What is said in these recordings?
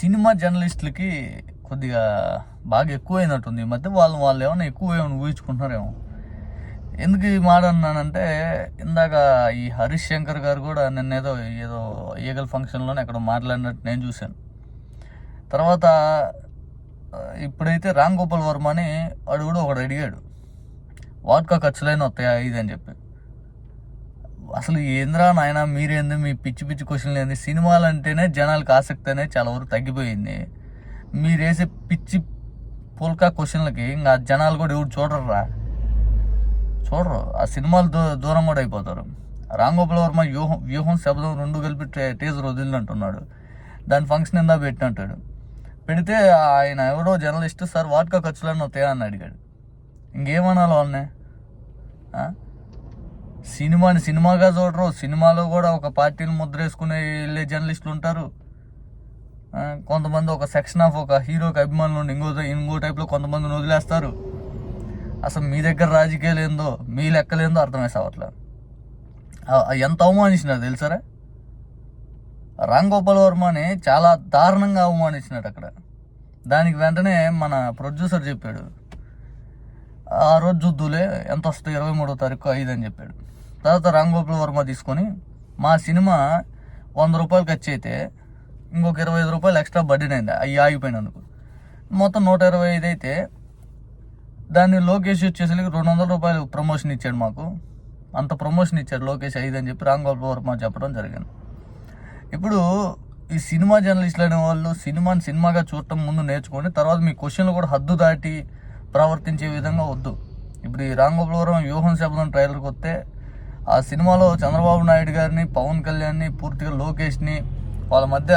Cinema జర్నలిస్టులకి కొద్దిగా బాగా ఎక్కువైనట్టుంది. ఈ మధ్య వాళ్ళు వాళ్ళు ఏమైనా ఎక్కువ ఏమైనా ఊహించుకుంటున్నారేమో. ఎందుకు ఈ మాట అన్నానంటే ఇందాక ఈ హరీష్ శంకర్ గారు కూడా నిన్న ఏదో ఏదో ఈగల్ ఫంక్షన్లోనే అక్కడ మాట్లాడినట్టు నేను చూశాను. తర్వాత ఇప్పుడైతే రామ్ గోపాల్ వర్మ అని వాడు కూడా ఒకడు అడిగాడు. వాట్కా ఖర్చులైన వస్తాయా? ఇది అని చెప్పి. అసలు ఏంద్రా నాయన మీరేంది మీ పిచ్చి పిచ్చి క్వశ్చన్లు ఏంది? సినిమాలు అంటేనే జనాలకు ఆసక్తి అనేది చాలా వరకు తగ్గిపోయింది. మీరేసే పిచ్చి పుల్కా క్వశ్చన్లకి ఇంకా జనాలు కూడా ఎవరు చూడరురా? చూడరు. ఆ సినిమాలు దూ దూరం కూడా అయిపోతారు. రామ్ వర్మ వ్యూహం వ్యూహం శబ్దం రెండు కలిపి టే- టీజర్ వదిలినట్టున్నాడు దాని ఫంక్షన్ ఇందా పెట్టినట్టాడు. పెడితే ఆయన ఎవడో జర్నలిస్ట్ సార్ వాటికా ఖర్చులన్నీ వస్తాయా? అని అడిగాడు. ఇంకేమనాలి వాళ్ళని సినిమాని సినిమాగా చూడరు. సినిమాలో కూడా ఒక పార్టీని ముద్రేసుకునే వెళ్ళే జర్నలిస్టులు ఉంటారు. కొంతమంది ఒక సెక్షన్ ఆఫ్ ఒక హీరోకి అభిమానులు ఉండి ఇంకో ఇంకో టైప్లో కొంతమందిని వదిలేస్తారు. అసలు మీ దగ్గర రాజకీయాలు ఏందో మీ లెక్కలేందో అర్థమై సావట్లే. ఎంత అవమానించినారు తెలుసారా? రామ్ గోపాల్ వర్మని చాలా దారుణంగా అవమానించినాడు అక్కడ. దానికి వెంటనే మన ప్రొడ్యూసర్ చెప్పాడు. ఆ రోజు చూద్దులే ఎంత వస్తుంది ఇరవై మూడో తారీఖు ఐదు అని చెప్పాడు. తర్వాత రాంగోపాల్ వర్మ తీసుకొని మా సినిమా వంద రూపాయలు ఖర్చు అయితే ఇంకొక ఇరవై ఐదు రూపాయలు ఎక్స్ట్రా బడ్డీన్ అయింది అవి ఆగిపోయినందుకు. మొత్తం నూట ఇరవై ఐదు అయితే దాన్ని లోకేష్ వచ్చేసరికి రెండు వందల రూపాయలు ప్రమోషన్ ఇచ్చాడు మాకు. అంత ప్రమోషన్ ఇచ్చాడు లోకేష్ ఐదు అని చెప్పి రాంగోపాల్ వర్మ చెప్పడం జరిగింది. ఇప్పుడు ఈ సినిమా జర్నలిస్టులు అనే వాళ్ళు సినిమాని సినిమాగా చూడటం ముందు నేర్చుకోండి తర్వాత మీ క్వశ్చన్లు కూడా హద్దు దాటి ప్రవర్తించే విధంగా వద్దు. ఇప్పుడు ఈ రామ్ వర్మ వ్యూహం శబ్దం ట్రైలర్కి వస్తే ఆ సినిమాలో చంద్రబాబు నాయుడు గారిని పవన్ కళ్యాణ్ని పూర్తిగా లోకేష్ని వాళ్ళ మధ్య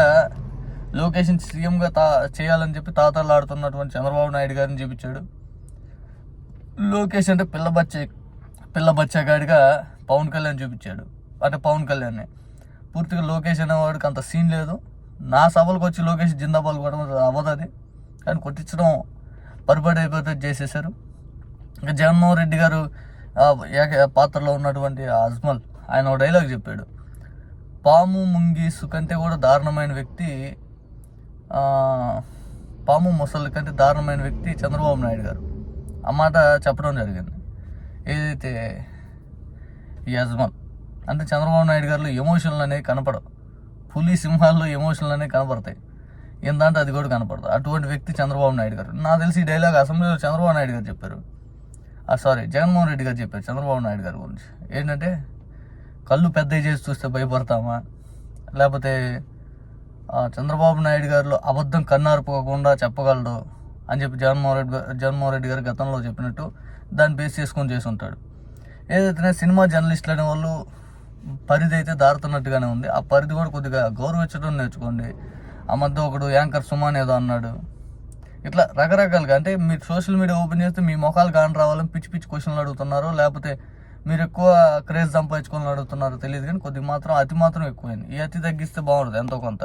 లోకేష్ని సీఎంగా తా చేయాలని చెప్పి తాతలాడుతున్నటువంటి చంద్రబాబు నాయుడు గారిని చూపించాడు. లోకేష్ అంటే పిల్ల బచ్చ పిల్ల బచ్చగాడిగా పవన్ కళ్యాణ్ చూపించాడు. అంటే పవన్ కళ్యాణ్ని. పూర్తిగా లోకేష్ అనేవాడికి అంత సీన్ లేదు. నా సభలకు వచ్చి లోకేష్ జిందాబాల్ కూడా అవ్వదు అది. కానీ కొట్టించడం పరిపాటి అయిపోతే చేసేశారు. ఇంకా జగన్మోహన్ రెడ్డి గారు ఏక పాత్రలో ఉన్నటువంటి అజ్మల్ ఆయన ఒక డైలాగ్ చెప్పాడు. పాము ముంగీసు కంటే కూడా దారుణమైన వ్యక్తి పాము ముసలి కంటే దారుణమైన వ్యక్తి చంద్రబాబు నాయుడు గారు. ఆ మాట చెప్పడం జరిగింది. ఏదైతే యజమాన్ అంటే చంద్రబాబు నాయుడు గారిలో ఎమోషన్లు అనేవి కనపడవు. పులి సింహాల్లో ఎమోషన్లు అనేవి కనపడతాయి. ఏంటంటే అది కూడా కనపడదు. అటువంటి వ్యక్తి చంద్రబాబు నాయుడు గారు. నాకు తెలిసి ఈ డైలాగ్ అసెంబ్లీలో చంద్రబాబు నాయుడు గారు చెప్పారు. సారీ జగన్మోహన్ రెడ్డి గారు చెప్పారు చంద్రబాబు నాయుడు గారి గురించి. ఏంటంటే కళ్ళు పెద్దవి చేసి చూస్తే భయపడతామా? లేకపోతే చంద్రబాబు నాయుడు గారిలో అబద్ధం కన్నారుపోకుండా చెప్పగలడు అని చెప్పి జగన్మోహన్ రెడ్డి గారు జగన్మోహన్ రెడ్డి గారు గతంలో చెప్పినట్టు దాన్ని బేస్ చేసుకొని చేసి ఉంటాడు. ఏదైతే సినిమా జర్నలిస్టులు అనే వాళ్ళు పరిధి అయితే దారుతున్నట్టుగానే ఉంది. ఆ పరిధి కూడా కొద్దిగా గౌరవించడం నేర్చుకోండి. ఆ మధ్య ఒకడు యాంకర్ సుమాన్ ఏదో అన్నాడు. ఇట్లా రకరకాలుగా అంటే మీరు సోషల్ మీడియా ఓపెన్ చేస్తే మీ మొఖాలు కాని రావాలని పిచ్చి పిచ్చి క్వశ్చన్లు అడుగుతున్నారు లేకపోతే మీరు ఎక్కువ క్రేజ్ సంపాదించుకోవాలని అడుగుతున్నారో తెలియదు కానీ కొద్ది మాత్రం అతి మాత్రం ఎక్కువైంది. ఈ అతి తగ్గిస్తే బాగుంటుంది ఎంతో కొంత.